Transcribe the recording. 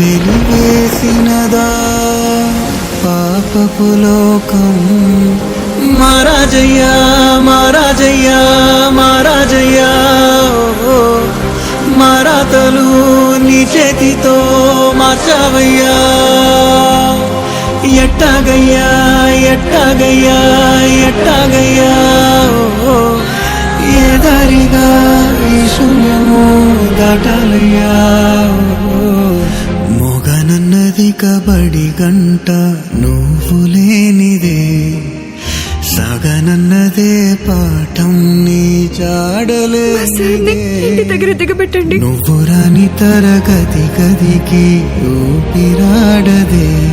వెలివేసినదా పాపపు లోకం? మారాజయ్యా మారాజయ్యా మారాజయ్యా మారాతలు నీ చేతితో మార్చావయ్యా. ఎట్టాగయ్యా ఎట్టాగయ్యా ఎట్టాగయ్యా ఓ, ఏ దారిగా ఈ శూన్యము దాటాలయ్యా. మొగనన్నది కబడి గంట నువ్వు లేనిదే సగనన్నదే పాఠం నీ చాడలే దగ్గర దిగబెట్టండి. నువ్వు రాని తరగతి గదికి ఊపిరాడదే.